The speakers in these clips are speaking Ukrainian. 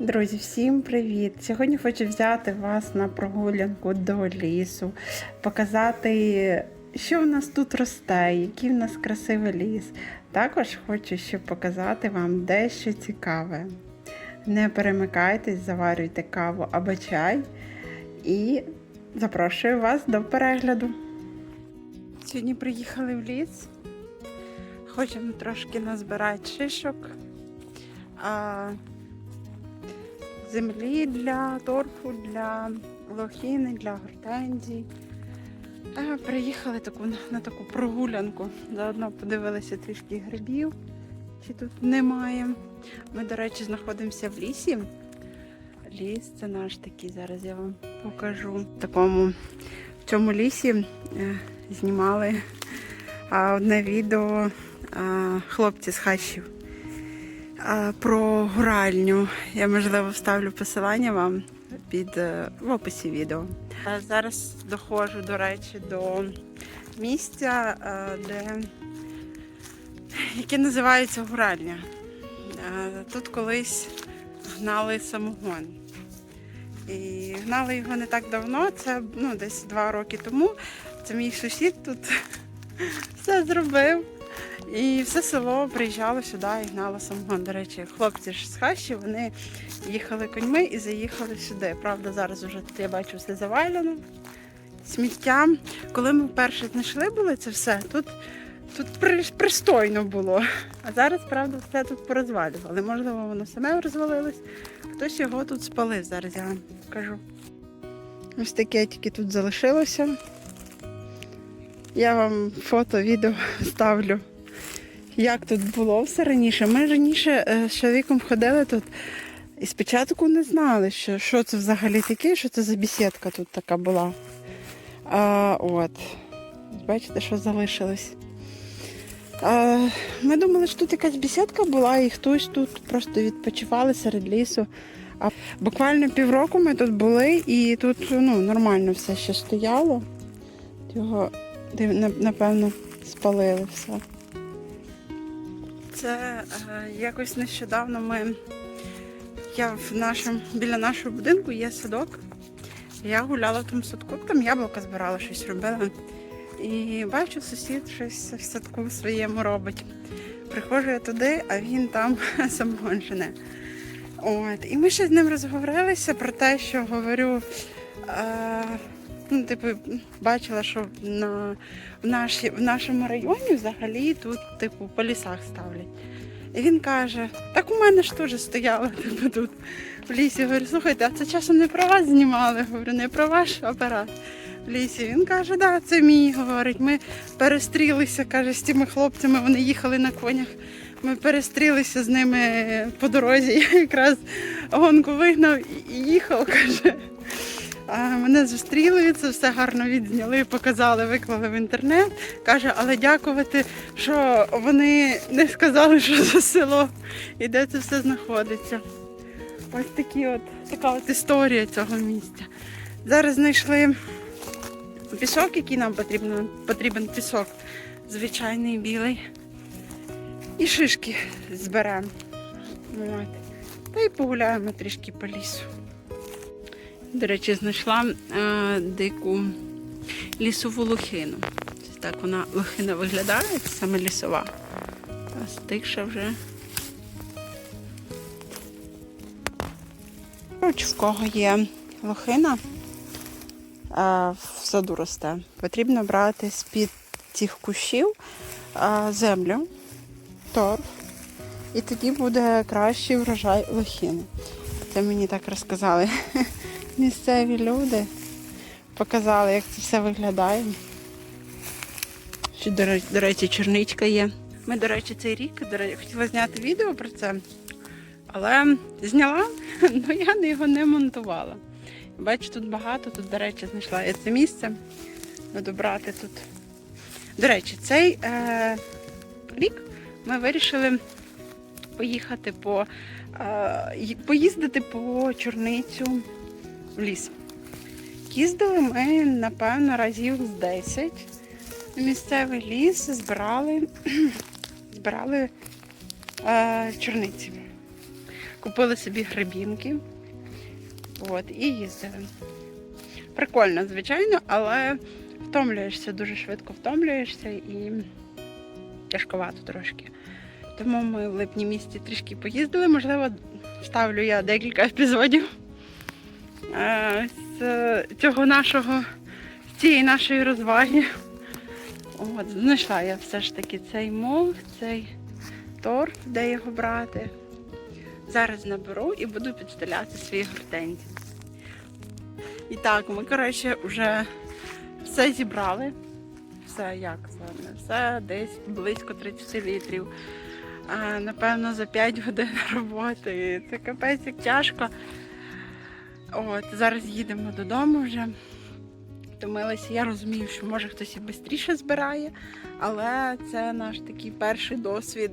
Друзі, всім привіт! Сьогодні хочу взяти вас на прогулянку до лісу, показати, що в нас тут росте, який в нас красивий ліс. Також хочу ще показати вам дещо цікаве. Не перемикайтесь, заварюйте каву або чай і запрошую вас до перегляду. Сьогодні приїхали в ліс. Хочемо трошки назбирати шишок. Землі для торфу, для лохіни, для гортензій. Приїхали таку, на таку прогулянку. Заодно подивилися трішки грибів, чи тут немає. Ми, до речі, знаходимося в лісі. Ліс це наш такий, зараз я вам покажу. Такому в цьому лісі е, знімали одне відео хлопці з хащів про гуральню. Я можливо вставлю посилання вам під е, в описі відео. Зараз доходжу, до речі, до місця, е, де яке називається гуральня. Е, Тут колись гнали самогон. І гнали його не так давно, це ну, десь два роки тому. Це мій сусід тут все зробив. І все село приїжджало сюди і гнало самогон. До речі, хлопці ж з хащі, вони їхали коньми і заїхали сюди. Правда, зараз вже тут я бачу все завалено. Сміття. Коли ми вперше знайшли були це все, тут, тут при- пристойно було. А зараз, правда, все тут порозвалювали. Можливо, воно саме розвалилось. Хтось його тут спалив, зараз я вам покажу. Ось таке тільки тут залишилося. Я вам фото, відео ставлю, як тут було все раніше. Ми раніше е, з чоловіком ходили тут і спочатку не знали, що, що це взагалі таке, що це за бесідка тут така була. А, от. Бачите, що залишилось. А, ми думали, що тут якась бесідка була, і хтось тут просто відпочивали серед лісу. А буквально півроку ми тут були, і тут ну, нормально все ще стояло. Його напевно, спалили все. Це е, якось нещодавно ми. Я в нашому, біля нашого будинку є садок. Я гуляла в тому садку, там яблука збирала, щось робила. І бачу, сусід щось в садку своєму робить. Приходжу я туди, а він там самогон. От. І ми ще з ним розговорилися про те, що говорю. Е, ну, типу, бачила, що на, в, наші, в нашому районі взагалі тут, типу, по лісах ставлять. І він каже, так у мене ж теж стояло типу, тут в лісі. Я говорю, слухайте, а це часом не про вас знімали? Говорю, не про ваш апарат в лісі. Він каже, да, це мій, говорить. Ми перестрілися, каже, з тими хлопцями, вони їхали на конях. Ми перестрілися з ними по дорозі. Я якраз гонку вигнав і їхав, каже. Мене зустріли, це все гарно відзняли, показали, виклали в інтернет. Каже, але дякувати, що вони не сказали, що за село і де це все знаходиться. Ось такі от, така от історія цього місця. Зараз знайшли пісок, який нам потрібен, потрібен пісок. Звичайний білий. І шишки зберемо. Та й погуляємо трішки по лісу. До речі, знайшла е, дику лісову лохину. Так вона лохина виглядає, це саме лісова. А стикша вже. Коротше, в кого є лохина, е, в саду росте, потрібно брати з-під цих кущів е, землю, торф, і тоді буде кращий врожай лохини. Це мені так розказали місцеві люди. Показали, як це все виглядає. Ще, до речі, чорничка є. Ми, до речі, цей рік до речі, хотіла зняти відео про це, але зняла, але я його не монтувала. Бачу, тут багато, тут, до речі, знайшла я це місце. Буду брати тут. До речі, цей е, рік ми вирішили поїхати по е, поїздити по чорницю в ліс. Їздили ми, напевно, разів з 10. в Місцевий ліс збирали, збирали е, чорниці. купили собі грибінки. От, і їздили. Прикольно, звичайно, але втомлюєшся, дуже швидко втомлюєшся і тяжковато трошки. Тому ми в липні місті трішки поїздили. Можливо, ставлю я декілька епізодів з цього нашого, з цієї нашої розваги. От, знайшла я все ж таки цей мол, цей торф, де його брати. Зараз наберу і буду підстеляти свої гортензії. І так, ми, коротше, вже все зібрали. Все як це? Все десь близько 30 літрів. А, напевно, за 5 годин роботи. Це капець як тяжко. От, зараз їдемо додому вже. Втомилася. Я розумію, що може хтось і швидше збирає, але це наш такий перший досвід.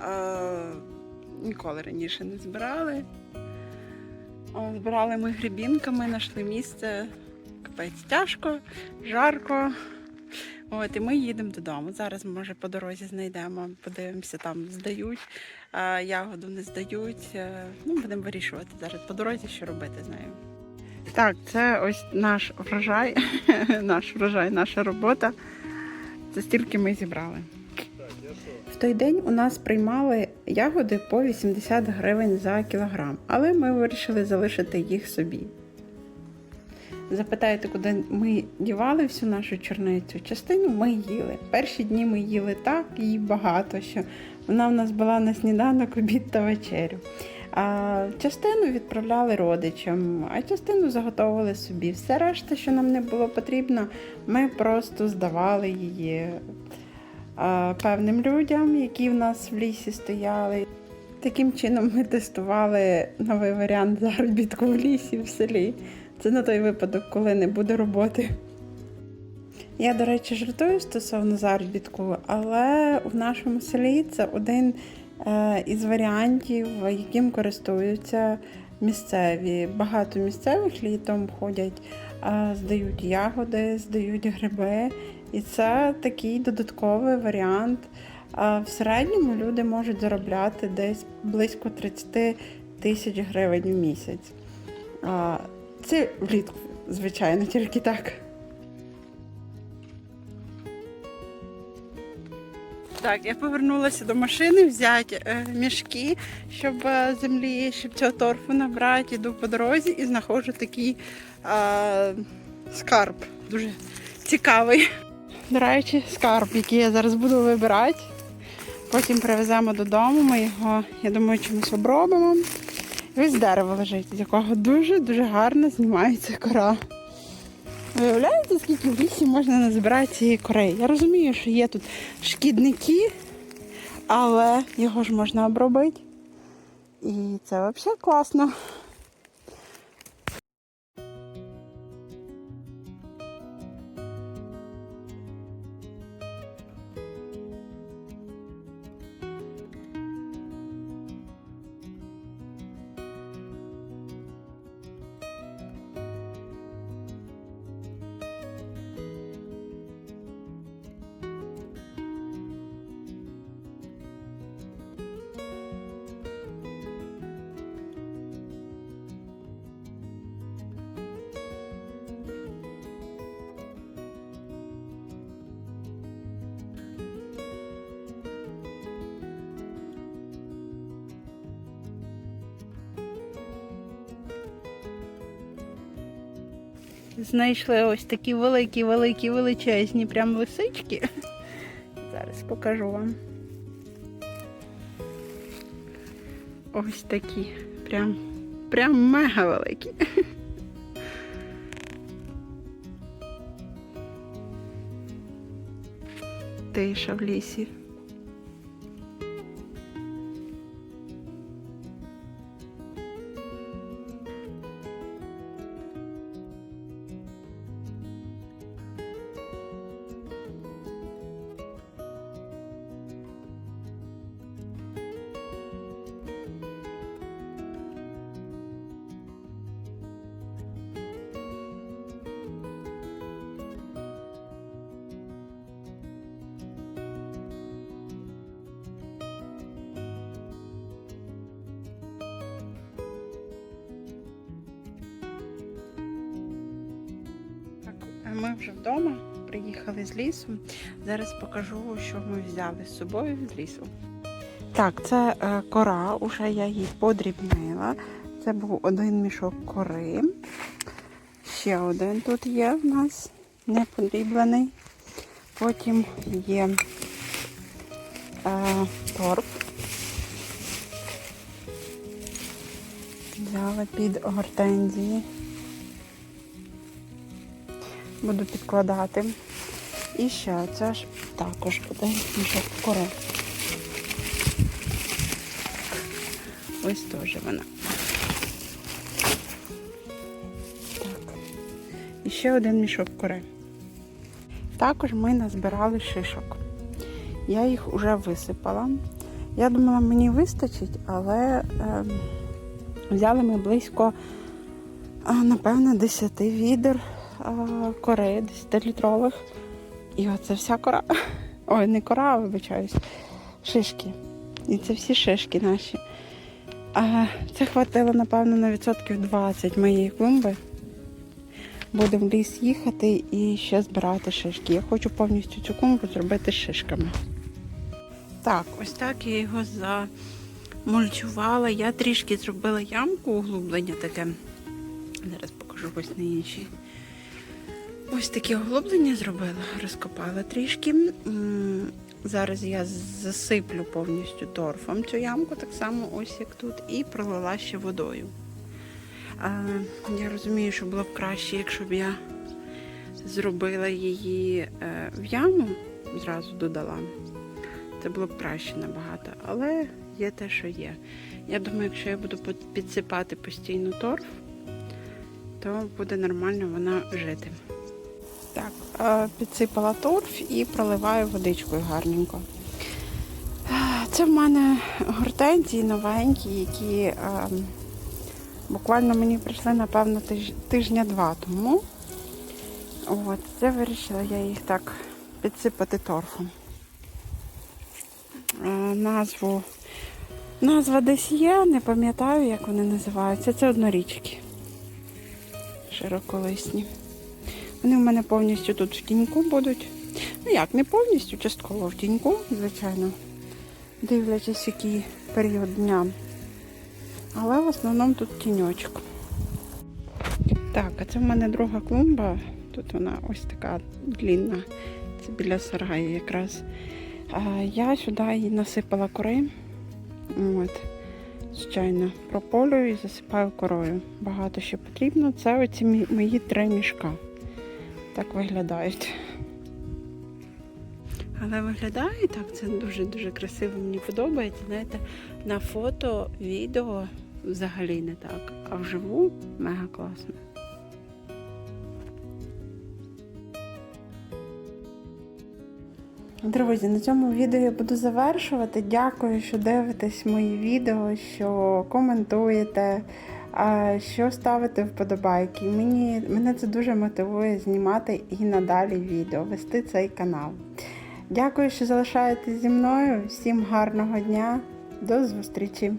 Е, ніколи раніше не збирали. О, збирали ми грибінками, знайшли місце. Капець тяжко, жарко. От, і ми їдемо додому. Зараз, може, по дорозі знайдемо, подивимося, там здають, ягоду не здають. Е, Ну, будемо вирішувати зараз по дорозі, що робити з нею. Так, це ось наш врожай, наш врожай, наша робота. Це стільки ми зібрали. В той день у нас приймали ягоди по 80 гривень за кілограм, але ми вирішили залишити їх собі. Запитаєте, куди ми дівали всю нашу чорницю? Частину ми їли. Перші дні ми їли так і багато, що вона в нас була на сніданок, обід та вечерю. А частину відправляли родичам, а частину заготовили собі. Все решта, що нам не було потрібно, ми просто здавали її певним людям, які в нас в лісі стояли. Таким чином ми тестували новий варіант заробітку в лісі в селі. Це на той випадок, коли не буде роботи. Я, до речі, жартую стосовно заробітку, але в нашому селі це один е, із варіантів, яким користуються місцеві. Багато місцевих літом ходять, е, здають ягоди, здають гриби. І це такий додатковий варіант. А в середньому люди можуть заробляти десь близько 30 тисяч гривень в місяць. Це влітку, звичайно, тільки так. Так, я повернулася до машини взяти е, мішки, щоб е, землі, щоб цього торфу набрати. Іду по дорозі і знаходжу такий е, скарб. Дуже цікавий. До речі, скарб, який я зараз буду вибирати. Потім привеземо додому, ми його, я думаю, чимось обробимо. Ось дерево лежить, з якого дуже-дуже гарно знімається кора. Виявляєте, скільки в лісі можна назбирати цієї кори? Я розумію, що є тут шкідники, але його ж можна обробити. І це взагалі класно. Знайшли ось такі великі, великі, величезні прям лисички. Зараз покажу вам. Ось такі. Прям, прям мега великі. Тиша в лісі. Ми вже вдома, приїхали з лісу. Зараз покажу, що ми взяли з собою з лісу. Так, це е, кора, уже я її подрібнила. Це був один мішок кори. Ще один тут є в нас не подріблений. Потім є е, торф. Взяла під гортензії. Буду підкладати. І ще це ж також буде мішок кори. Ось теж вона. Так. І ще один мішок кори. Також ми назбирали шишок. Я їх вже висипала. Я думала, мені вистачить, але е, взяли ми близько, напевно, 10 відер а, кори, 10-літрових. І оце вся кора. Ой, не кора, вибачаюсь, шишки. І це всі шишки наші. А, це хватило, напевно, на відсотків 20 моєї клумби. Будемо в ліс їхати і ще збирати шишки. Я хочу повністю цю клумбу зробити шишками. Так, ось так я його замульчувала. Я трішки зробила ямку углублення таке. Зараз покажу ось на іншій. Ось таке углублення зробила, розкопала трішки. Зараз я засиплю повністю торфом цю ямку, так само ось як тут, і пролила ще водою. Я розумію, що було б краще, якщо б я зробила її е, в яму, зразу додала. Це було б краще набагато, але є те, що є. Я думаю, якщо я буду підсипати постійно торф, то буде нормально вона жити. Так, е, підсипала торф і проливаю водичкою гарненько. Е, Це в мене гортензії новенькі, які е, буквально мені прийшли, напевно, тижня-два тому. От, це вирішила я їх так підсипати торфом. Назву. Назва десь є, не пам'ятаю, як вони називаються. Це однорічки. Широколисні. Вони в мене повністю тут в тіньку будуть. Ну як, не повністю, частково в тіньку, звичайно. Дивлячись, який період дня. Але в основному тут тіньочок. Так, а це в мене друга клумба. Тут вона ось така длінна. Це біля сараю якраз. Я сюди її насипала кори. От. Звичайно, прополюю і засипаю корою. Багато ще потрібно. Це оці мої три мішка. Так виглядають. Але виглядає так, це дуже-дуже красиво, мені подобається. Знаєте, на фото, відео взагалі не так, а вживу мега класно. Друзі, на цьому відео я буду завершувати. Дякую, що дивитесь мої відео, що коментуєте, що ставити вподобайки. Мені, мене це дуже мотивує знімати і надалі відео, вести цей канал. Дякую, що залишаєтесь зі мною. Всім гарного дня, до зустрічі!